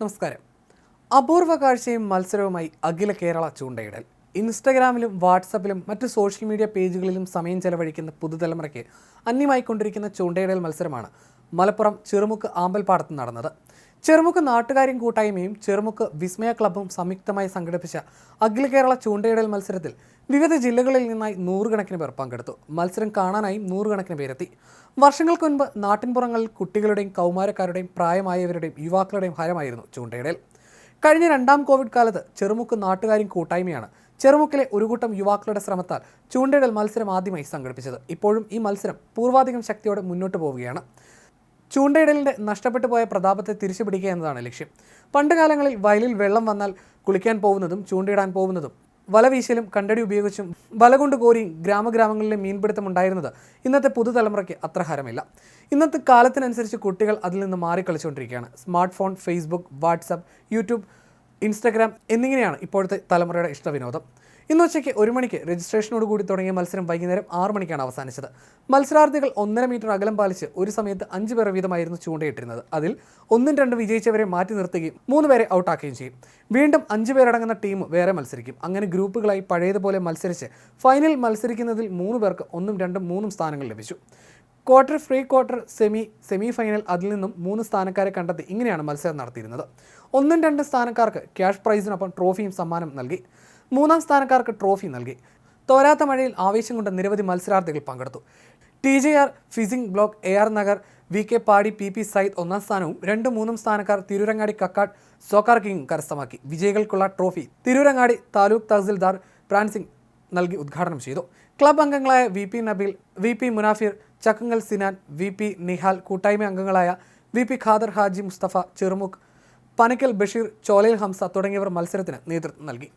നമസ്കാരം. അപൂർവ കാഴ്ചയും മത്സരവുമായി അഖില കേരള ചൂണ്ടയിടൽ. ഇൻസ്റ്റഗ്രാമിലും വാട്സപ്പിലും മറ്റ് സോഷ്യൽ മീഡിയ പേജുകളിലും സമയം ചെലവഴിക്കുന്ന പുതുതലമുറയ്ക്ക് അന്യമായിക്കൊണ്ടിരിക്കുന്ന ചൂണ്ടയിടൽ മത്സരമാണ് മലപ്പുറം ചെറുമുക്ക് ആമ്പൽപ്പാടത്ത് നടന്നത്. ചെറുമുക്ക് നാട്ടുകാരും കൂട്ടായ്മയും ചെറുമുക്ക് വിസ്മയ ക്ലബ്ബും സംയുക്തമായി സംഘടിപ്പിച്ച അഖില കേരള ചൂണ്ടയിടൽ മത്സരത്തിൽ വിവിധ ജില്ലകളിൽ നിന്നായി നൂറുകണക്കിന് പേർ പങ്കെടുത്തു. മത്സരം കാണാനായി നൂറുകണക്കിന് പേരെത്തി. വർഷങ്ങൾക്ക് മുൻപ് നാട്ടിൻപുറങ്ങളിൽ കുട്ടികളുടെയും കൗമാരക്കാരുടെയും പ്രായമായവരുടെയും യുവാക്കളുടെയും ഹരമായിരുന്നു ചൂണ്ടയിടൽ. കഴിഞ്ഞ രണ്ടാം കോവിഡ് കാലത്ത് ചെറുമുക്ക് നാട്ടുകാരും കൂട്ടായ്മയാണ്. ചെറുമുക്കിലെ ഒരു കൂട്ടം യുവാക്കളുടെ ശ്രമത്താൽ ചൂണ്ടയിടൽ മത്സരം ആദ്യമായി സംഘടിപ്പിച്ചത്. ഇപ്പോഴും ഈ മത്സരം പൂർവാധികം ശക്തിയോടെ മുന്നോട്ട് പോവുകയാണ്. ചൂണ്ടയിടലിന്റെ നഷ്ടപ്പെട്ടു പോയ പ്രതാപത്തെ തിരിച്ചുപിടിക്കുക എന്നതാണ് ലക്ഷ്യം. പണ്ടുകാലങ്ങളിൽ വയലിൽ വെള്ളം വന്നാൽ കുളിക്കാൻ പോകുന്നതും ചൂണ്ടയിടാൻ പോകുന്നതും വല വീശലും കണ്ടടി ഉപയോഗിച്ചും വല കൊണ്ട് കോരിയും ഗ്രാമഗ്രാമങ്ങളിലെ മീൻപിടുത്തം ഉണ്ടായിരുന്നത് ഇന്നത്തെ പുതുതലമുറയ്ക്ക് അത്ര ഹരമില്ല ഇന്നത്തെ കാലത്തിനനുസരിച്ച് കുട്ടികൾ അതിൽ നിന്ന് മാറിക്കളിച്ചുകൊണ്ടിരിക്കുകയാണ്. Smart phone Facebook WhatsApp YouTube Instagram എന്നിങ്ങനെയാണ് ഇപ്പോഴത്തെ തലമുറയുടെ ഇഷ്ടവിനോദം. ഇന്ന് ഉച്ചയ്ക്ക് ഒരു മണിക്ക് രജിസ്ട്രേഷനോട് കൂടി തുടങ്ങിയ മത്സരം വൈകുന്നേരം ആറ് മണിക്കാണ് അവസാനിച്ചത്. മത്സരാർത്ഥികൾ ഒന്നര മീറ്റർ അകലം പാലിച്ച് ഒരു സമയത്ത് അഞ്ച് പേർ വീതമായിരുന്നു ചൂണ്ടയിട്ടിരുന്നത്. അതിൽ ഒന്നും രണ്ടും വിജയിച്ചവരെ മാറ്റി നിർത്തുകയും മൂന്ന് പേരെ ഔട്ടാക്കുകയും ചെയ്യും. വീണ്ടും അഞ്ച് പേരടങ്ങുന്ന ടീം വേറെ മത്സരിക്കും. അങ്ങനെ ഗ്രൂപ്പുകളായി പഴയതുപോലെ മത്സരിച്ച് ഫൈനൽ മത്സരിക്കുന്നതിൽ മൂന്ന് പേർക്ക് ഒന്നും രണ്ടും മൂന്നും സ്ഥാനങ്ങൾ ലഭിച്ചു. Quarter pre quarter semi semi final അതിൽ നിന്നും മൂന്ന് സ്ഥാനക്കാരെ കണ്ടെത്തി ഇങ്ങനെയാണ് മത്സരം നടത്തിയിരുന്നത്. ഒന്നും രണ്ട് സ്ഥാനക്കാർക്ക് ക്യാഷ് പ്രൈസിനൊപ്പം ട്രോഫിയും സമ്മാനം നൽകി. മൂന്നാം സ്ഥാനക്കാർക്ക് ട്രോഫി നൽകി. തോരാത്ത മഴയിൽ ആവേശം കൊണ്ട് നിരവധി മത്സരാർത്ഥികൾ പങ്കെടുത്തു. T J R fishing block A R Nagar V K Padi P P Sayyid ഒന്നാം സ്ഥാനവും രണ്ടും മൂന്നും സ്ഥാനക്കാർ തിരൂരങ്ങാടി കക്കാട് സോക്കാർ കിങ് കരസ്ഥമാക്കി. വിജയികൾക്കുള്ള ട്രോഫി തിരൂരങ്ങാടി താലൂക്ക് തഹസിൽദാർ പ്രാൻസിംഗ് നൽകി ഉദ്ഘാടനം ചെയ്തു. ക്ലബ് അംഗങ്ങളായ V P Nabeel V P Munafir Chakkangal Sinan V P Nihal കൂട്ടായ്മ അംഗങ്ങളായ വി പി ഖാദർ ഹാജി മുസ്തഫ ചെറുമുഖ് പനക്കൽ ബഷീർ ചോലയിൽ ഹംസ തുടങ്ങിയവർ മത്സരത്തിന് നേതൃത്വം നൽകി.